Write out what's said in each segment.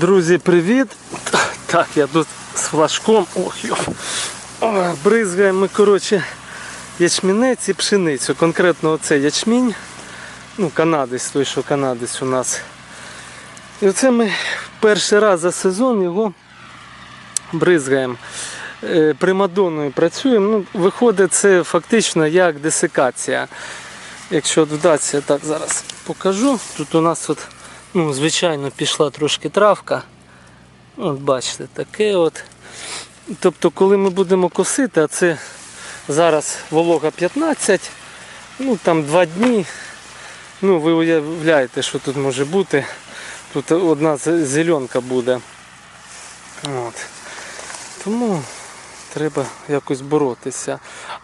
Друзі, привіт! Так, я тут з флажком. Ох, йо. Ой, бризгаємо ми, коротше, ячмінець і пшеницю. Конкретно оце ячмінь. Ну, канадець, той, що канадець у нас. І оце ми перший раз за сезон його бризгаємо. Е, Примадонною працюємо. Ну, виходить, це фактично як десикація. Якщо от вдасться, так зараз покажу. Тут у нас от, ну, звичайно, пішла трошки травка. От бачите, таке от. Тобто, коли ми будемо косити, а це зараз волога 15, ну там 2 дні. Ну, ви уявляєте, що тут може бути. Тут одна зеленка буде. От. Тому треба якось боротися.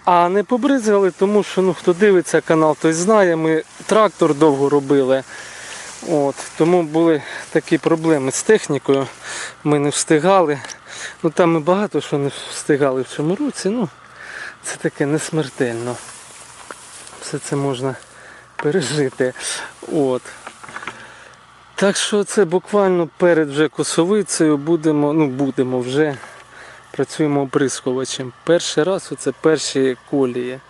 А не побризгали, тому що ну, хто дивиться канал, той знає, ми трактор довго робили. От, тому були такі проблеми з технікою. Ми не встигали. Ну там ми багато що не встигали в цьому році. Ну, це таке не смертельно. Все це можна пережити. От. Так що це буквально перед вже косовицею будемо, ну будемо вже працюємо оприскувачем. Перший раз оце перші колії.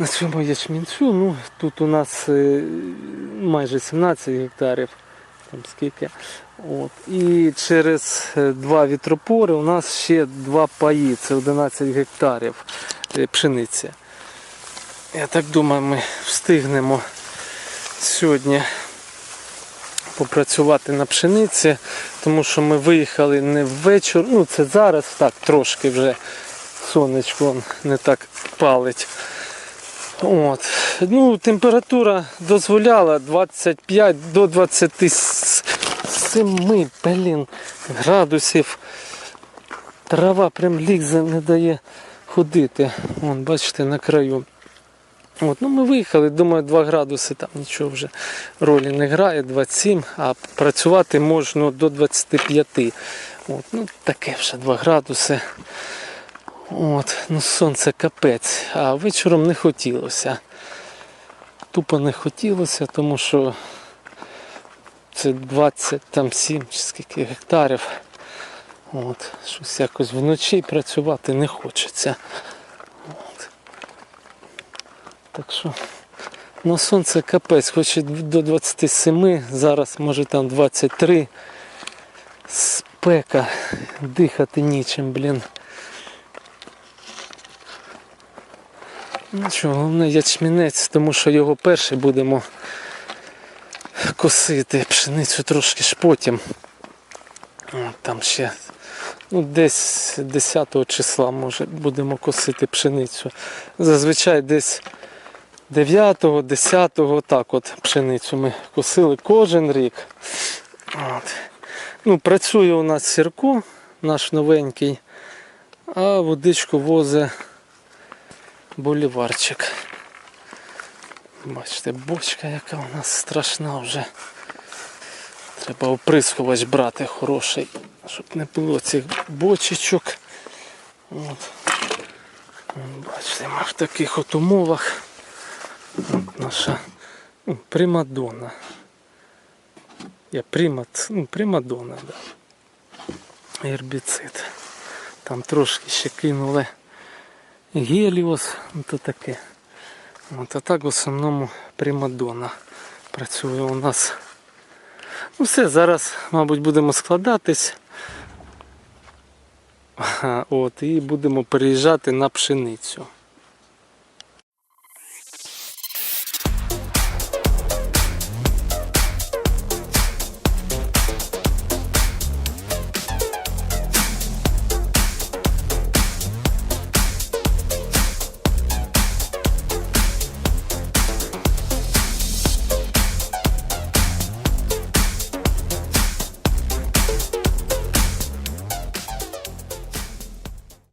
На цьому ячмінцю, ну тут у нас е, майже 17 гектарів. Там скільки. От. І через е, два вітропори у нас ще два паї, це 11 гектарів е, пшениці. Я так думаю, ми встигнемо сьогодні попрацювати на пшениці, тому що ми виїхали не ввечір, ну це зараз так трошки вже сонечко не так палить. От. Ну, температура дозволяла 25 до 27 блін, градусів. Трава прям лізе не дає ходити. Вон, бачите, на краю. От, ну ми виїхали, думаю, 2 градуси там нічого вже ролі не грає, 27, а працювати можна до 25. От, ну таке вже 2 градуси. От, ну сонце капець, а вечором не хотілося. Тупо не хотілося, тому що це 27 чи скільки гектарів. От, щось якось вночі працювати не хочеться. От. Так що ну сонце капець, хоч і до 27, зараз може там 23. Спека, дихати нічим, блін. Що, головне ячмінець, тому що його перший будемо косити, пшеницю трошки ж потім. Там ще ну, десь 10 числа може будемо косити пшеницю. Зазвичай десь 9, 10, так от пшеницю ми косили кожен рік. От. Ну, працює у нас сірко, наш новенький, а водичку возить боліварчик. Бачите, бочка яка у нас страшна вже. Треба оприскувач брати хороший, щоб не було цих бочечок. От Бачите, ми в таких от умовах. От наша ну, примадонна. Я примат, ну, примадонна, да. Гербіцид. Там трошки ще кинули геліос, то таке. От, а так в основному примадона працює у нас. Ну все, зараз, мабуть, будемо складатись. От, і будемо переїжджати на пшеницю.